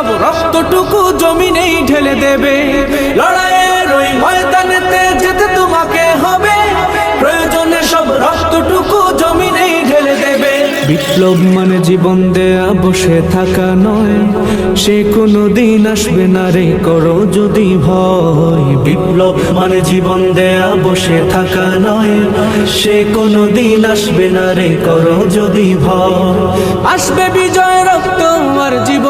সব রক্তটুকু জমিনেই ঢেলে দেবে। লড়াইয়ের ওই ময়দানেতে যেতে তোমাকে হবে। প্রয়োজনে সব রক্তটুকু জমিনেই ঢেলে দেবে। বিপ্লব মানে জীবন দেয়া, বসে থাকা নয়। সে কোনো দিন আসবে না রে, করো যদি ভয়। বিপ্লব মানে জীবন দেয়া, বসে থাকা নয়। সে কোনো দিন আসবে না রে, করো যদি ভয়। আসবে বিজয় রক্ত জীবনের বিনিময়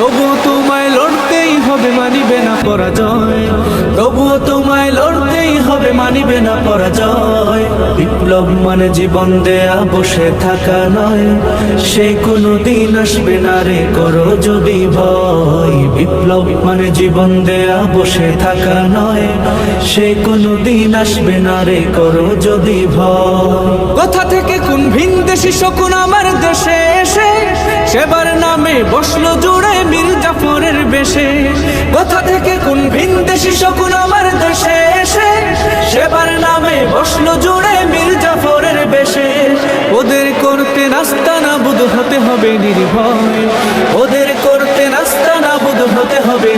তবুও তোমায় লড়তেই হবে, মানিবে না পরাজয়। তবুও তোমায় লড়তেই হবে, মানিবে না পরাজয়। বিপ্লব মানে জীবন দেয়া, বসে থাকা নয়। সে কোনো দিন আসবে না রে, করো যদি ভয়। বিপ্লব মানে জীবন দেয়া, বসে থাকা নয়। সে কোনো দিন আসবে না রে, করো যদি ভয়। কোথা থেকে কোন ভিন দেশি শকুন আমার দেশে এসে, সেবার নামে বসল জুড়ে মীর জাফরের বেশে। কোথা থেকে কোন ভিন দেশি শকুন আমার দেশে এসে? সেবার নামে বসল জুড়ে মীর জাফরের বেশে। ওদের করতে রাস্তা না বুধ হতে হবে নির্ভয়। ওদের করতে রাস্তা না বুধ হতে হবে